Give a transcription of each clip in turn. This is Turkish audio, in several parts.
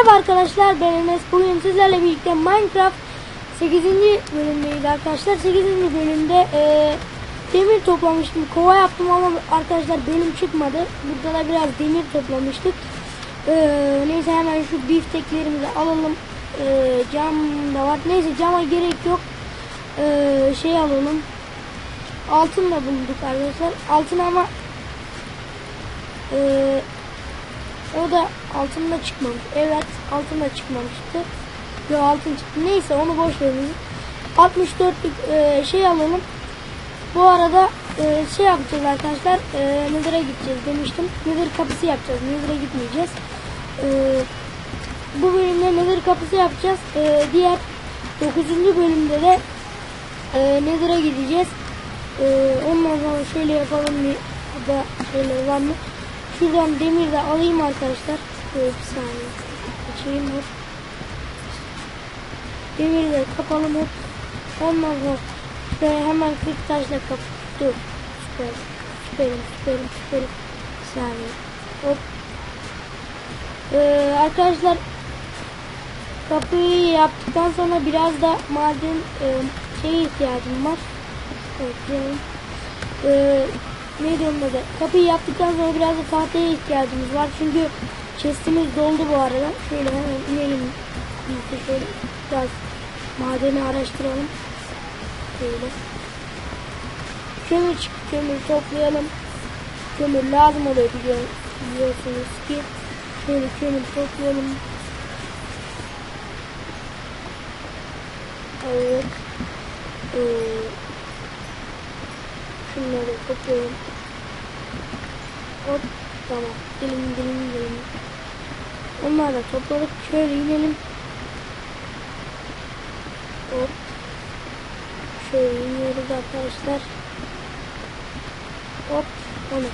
Merhaba arkadaşlar ben Enes. Bugün sizlerle birlikte Minecraft 8. bölümdeyiz arkadaşlar. 8. bölümde e, demir toplamıştım. Kova yaptım ama arkadaşlar bölüm çıkmadı. Burada da biraz demir toplamıştık. E, neyse hemen şu bifteklerimizi alalım. E, cam da var. Neyse cama gerek yok. E, şey alalım. Altın da bulduk arkadaşlar. Altın ama e, o da altında çıkmamış. Evet altında çıkmamıştı. Yo altın çıktı. Neyse onu boş verin. 64'lük e, şey alalım. Bu arada e, şey yapacağız arkadaşlar. E, Nether'a gideceğiz demiştim. Nether kapısı yapacağız. Nether'a gitmeyeceğiz. E, bu bölümde Nether kapısı yapacağız. E, diğer 9. bölümde de e, Nether'a gideceğiz. E, ondan sonra şöyle yapalım bir burada şeyler var mı? Şuradan demir de alayım arkadaşlar. Bir saniye. Açayım hop. Demiri de kapalım hop. Ondan sonra şöyle hemen 40 taşla kap. Dur. Süper. Süperim, süperim, süperim. Saniye. Hop. Ee, arkadaşlar kapıyı yaptıktan sonra biraz da maden e, şeye ihtiyacım var. Evet, canım. Ee, ne diyorum da kapıyı yaptıktan sonra biraz da tahtaya ihtiyacımız var çünkü chestimiz doldu bu arada. Şöyle hemen inelim. Şöyle biraz madeni araştıralım. Şöyle. Kömür çık kömür toplayalım. Kömür lazım oluyor biliyor, biliyorsunuz ki. Şöyle kömür toplayalım. Evet. Ee, Şunları toplayalım. Hop tamam. Dilim dilim dilim. Onları da topladık. Şöyle inelim. Hop. Şöyle iniyoruz arkadaşlar. Hop. Onu.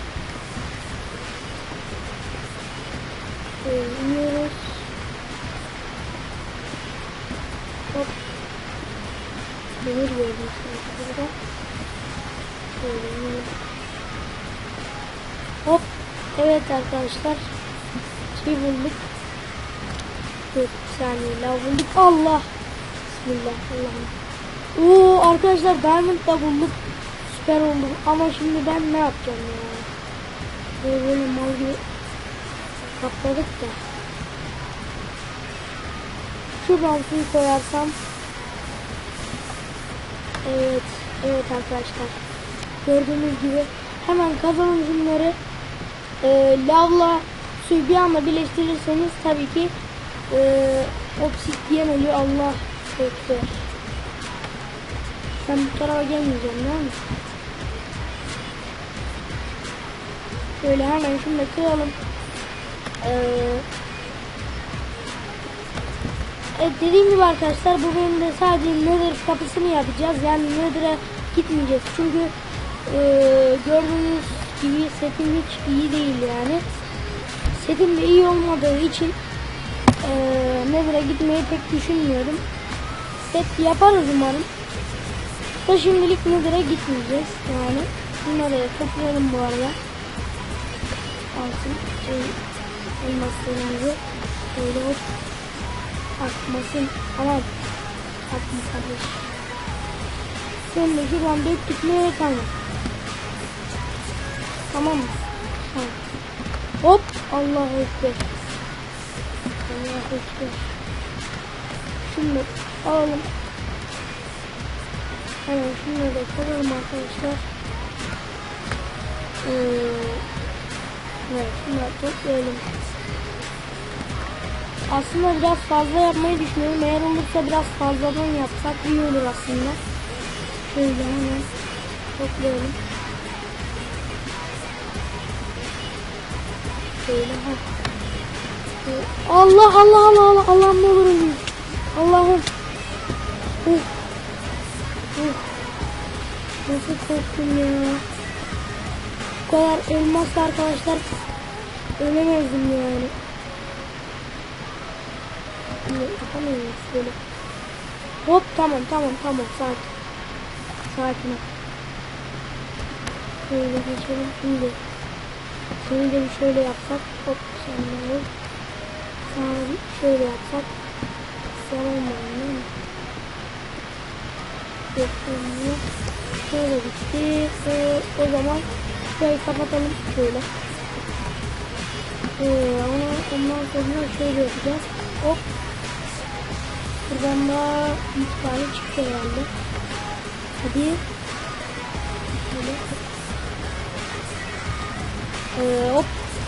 Şöyle iniyoruz. Hop. Demir gördüm burada. Şöyle yine. Hop. Evet arkadaşlar. Şey bulduk. Dur bir saniye lav bulduk. Allah. Bismillah. Allah'ım. Oo arkadaşlar diamond da bulduk. Süper oldu. Ama şimdi ben ne yapacağım ya? Böyle böyle gibi kapladık da. Şuradan suyu koyarsam. Evet. Evet arkadaşlar. Gördüğünüz gibi hemen kazanın bunları e, lavla suyu bir anda birleştirirseniz tabii ki e, obsidyen oluyor. Allah ekber. Ben bu tarafa gelmeyeceğim değil mi? Şöyle hemen şunu da kıralım. Ee, evet dediğim gibi arkadaşlar bu bölümde sadece Nether kapısını yapacağız. Yani Nether'a gitmeyeceğiz. Çünkü e, gördüğünüz gibi setim hiç iyi değil yani. Setim de iyi olmadığı için e, gitmeyi pek düşünmüyorum. Set yaparız umarım. Da şimdilik Nether'a gitmeyeceğiz yani. Bunları da toplayalım bu arada. Alsın. Şey, elmaslarımızı böyle hop atmasın. Aman atma kardeş. Sen de şuradan döktük ne kalmadı. Tamam mı? Tamam. Hop Allah ekber. Ekber. Şimdi alalım. Hemen şunları da koyalım arkadaşlar. Ee, evet şunları toplayalım. Aslında biraz fazla yapmayı düşünüyorum. Eğer olursa biraz fazladan yapsak iyi olur aslında. Şöyle hemen toplayalım. Şöyle ha. Allah Allah Allah Allah Allah'ım ne olur öleyim. Allah'ım. Uf. Uf. Nasıl korktum ya. Bu kadar elmasla arkadaşlar ölemezdim yani. Şimdi yapamıyorum şöyle. Hop tamam tamam tamam sakin. Sakin ol. Şöyle geçelim şimdi. Seni de şöyle yapsak. Hop sen de Yani şöyle yapsak. Mi? Yok olmuyor. Şöyle bitti. Ee, o zaman şurayı kapatalım şöyle. Ee, onu, ondan sonra şöyle yapacağız. Hop. Buradan da bir tane çıktı herhalde. Hadi. Şöyle. Ee, hop.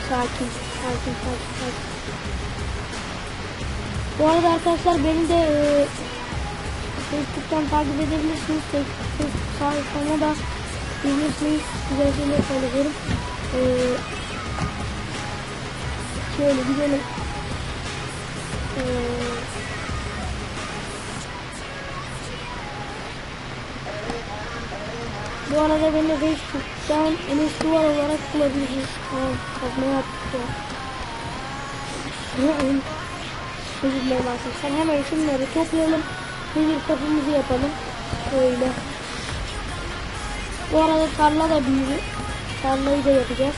Sakin. Sakin, sakin, sakin. Bu arada arkadaşlar beni de e, Facebook'tan takip edebilirsiniz. Facebook sayfama da gelirsiniz. Güzel şeyler paylaşıyorum. Ee, şöyle gidelim. Ee, bu arada beni Facebook'tan Enes Duvar olarak bulabilirsiniz. Tamam, kazma yaptık ya. Özür dilerim arkadaşlar. Hemen şunları toplayalım. Bir kapımızı yapalım. Şöyle. Bu arada tarla da büyüdü. Tarlayı da yapacağız.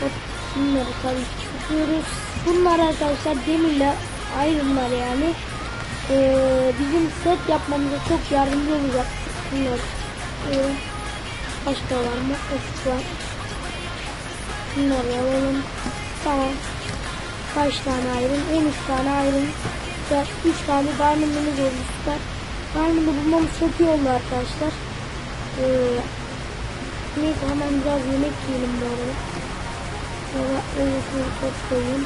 Hop. Bunları tabii ki çıkartıyoruz. Bunlar arkadaşlar demirle ayrımlar yani. Ee, bizim set yapmamıza çok yardımcı olacak. Bunlar. Ee, başka var mı? Of var. Bunları alalım. Tamam kaç tane ayrım? En üç tane ayrım. Ve üç tane diamond'ımız süper. Diamond'ı bulmamız çok iyi oldu arkadaşlar. Ee, neyse hemen biraz yemek yiyelim bu arada. Sonra öylesine çok koyayım.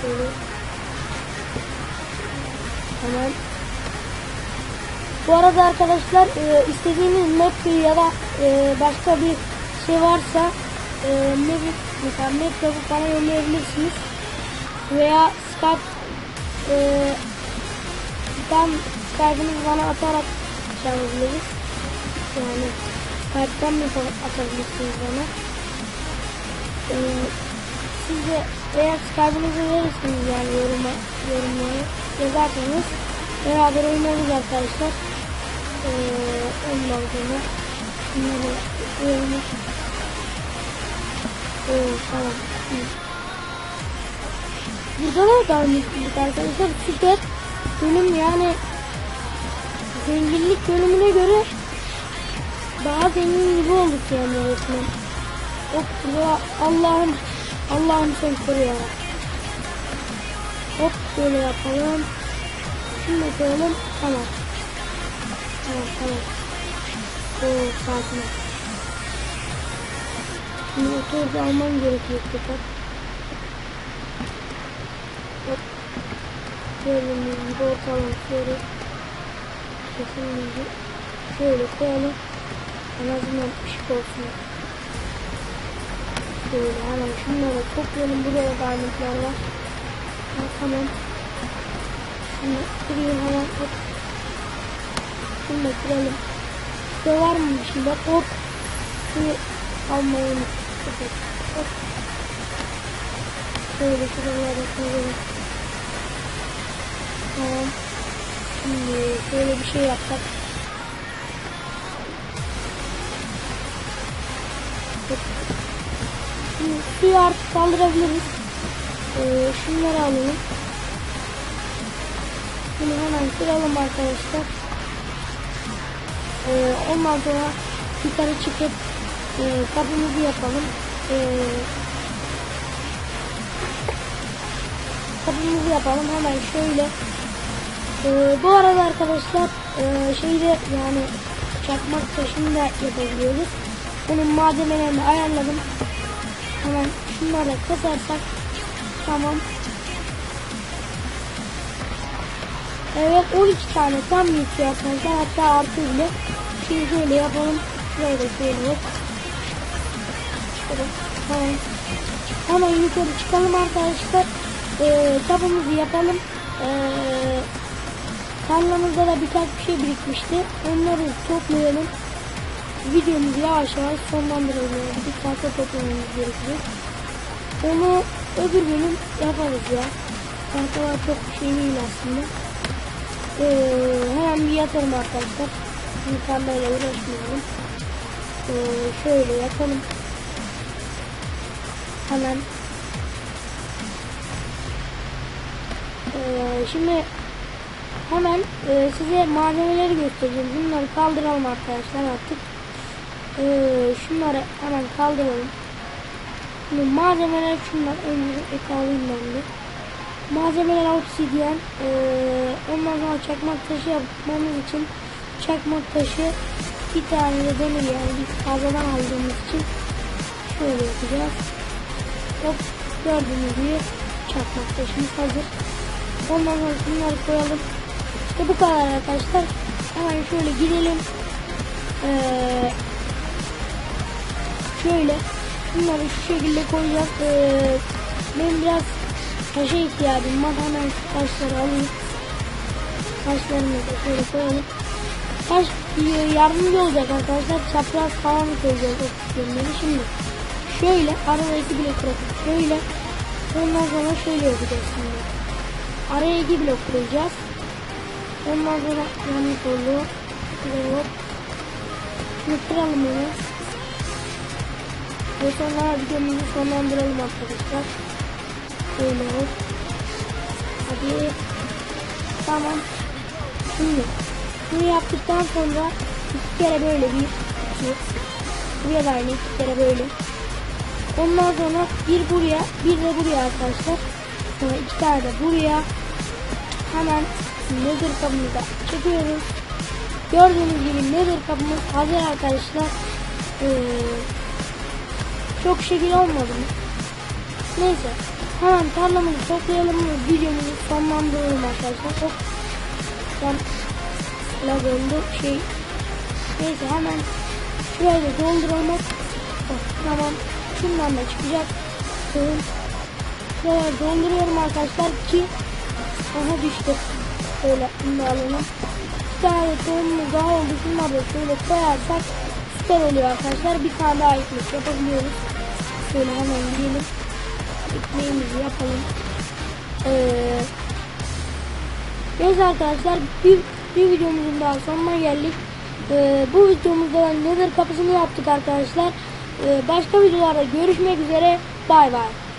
Şöyle. Hemen. Bu arada arkadaşlar e, istediğiniz map ya da e, başka bir şey varsa e, ne mesela map yapıp bana yollayabilirsiniz veya Skype e, ben Skype'ınızı bana atarak çalabiliriz. Yani Skype'tan mı atabilirsiniz bana? E, siz de eğer Skype'ınızı verirsiniz yani yoruma, yorumları yazarsanız beraber oynarız arkadaşlar. E, ondan sonra bunları yorumlar. Oo, tamam. Burada da dalmıştık arkadaşlar. Süper bölüm yani zenginlik bölümüne göre daha zengin gibi olduk yani resmen. Hop burada Allah'ım Allah'ım sen koru ya. Hop böyle yapalım. Şimdi koyalım. Tamam. Tamam tamam. Oo sakin ol. Şimdi otoru alman gerekiyor tekrar. Gördüğünüz gibi ortalama şöyle kesinlikle şöyle koyalım. En azından ışık olsun. Şöyle hemen şunları toplayalım. Burada da diamondlar var. Ha, tamam. Şimdi kırayım hemen. Hop. Şunu da kıralım. Şurada var mı bir şeyler? Hop. Şunu almayı unuttuk. Hop. Şöyle şuralara koyalım. Tamam. Şimdi böyle bir şey yapsak. Şimdi suyu artık kaldırabiliriz. Ee, şunları alalım. Bunu hemen kıralım arkadaşlar. Ee, ondan sonra yukarı çıkıp e, kapımızı yapalım. Ee, kapımızı yapalım. Hemen şöyle ee, bu arada arkadaşlar e, şeyde yani çakmak taşını da yapabiliyoruz. Bunun malzemelerini ayarladım. Hemen şunları kasarsak tamam. Evet 12 tane tam yetiyor arkadaşlar hatta artı bile. Şimdi şöyle yapalım. Şuraya da yok. Tamam. Hemen yukarı çıkalım arkadaşlar. Ee, kapımızı yapalım. Ee, Tarlamızda da birkaç bir şey birikmişti. Onları toplayalım. Videomuzu yavaş yavaş sonlandıralım. Bir fazla toplamamız gerekiyor. Onu öbür bölüm yaparız ya. Tahtalar çok bir şey değil aslında. Ee, hemen bir yatalım arkadaşlar. Tarlayla uğraşmayalım. Ee, şöyle yatalım. Hemen Ee, şimdi hemen e, size malzemeleri göstereceğim. Bunları kaldıralım arkadaşlar artık. Ee, şunları hemen kaldıralım. Şimdi malzemeler şunlar. Önce alayım ben de. Malzemeler obsidyen. Ee, ondan sonra çakmak taşı yapmamız için çakmak taşı bir tane de demir yani biz fazladan aldığımız için şöyle yapacağız. Hop gördüğünüz gibi çakmak taşımız hazır. Ondan sonra şunları koyalım. İşte bu kadar arkadaşlar. Hemen şöyle gidelim. Ee, şöyle bunları şu şekilde koyacağız. Ee, benim biraz taşa ihtiyacım var. Hemen şu taşları alayım. Taşlarını da şöyle koyalım. Taş yardımcı olacak arkadaşlar. Çapraz falan koyacağız o. Şimdi şöyle arada iki blok bırakıp şöyle ondan sonra şöyle yapacağız şimdi. Araya iki blok koyacağız. Ondan sonra oldu. Şuraya hop. Şunu kıralım onu. Ve sonra videomuzu sonlandıralım arkadaşlar. Şöyle hop. Hadi. Tamam. Şimdi bunu yaptıktan sonra iki kere böyle bir iki. Buraya da aynı iki kere böyle. Ondan sonra bir buraya bir de buraya arkadaşlar. Sonra iki tane de buraya. Hemen nether kabımızı çekiyoruz. Gördüğünüz gibi nether kabımız hazır arkadaşlar. Ee, çok şekil olmadı mı? Neyse. Hemen tarlamızı toplayalım ve videomuzu sonlandıralım arkadaşlar. Hop. Ben lag oldu şey. Neyse hemen şurayı da dolduralım. Hop, Tamam. Şundan da çıkacak. Şuraya dolduruyorum arkadaşlar ki Aha düştü. Şöyle bunu alalım. Bir daha oldu. Şunları da şöyle koyarsak süper oluyor arkadaşlar. Bir tane daha ekmek yapabiliyoruz. Şöyle hemen gidelim. Ekmeğimizi yapalım. Ee, neyse arkadaşlar bir, bir videomuzun daha sonuna geldik. Ee, bu videomuzda da nether kapısını yaptık arkadaşlar. Ee, başka videolarda görüşmek üzere. Bay bay.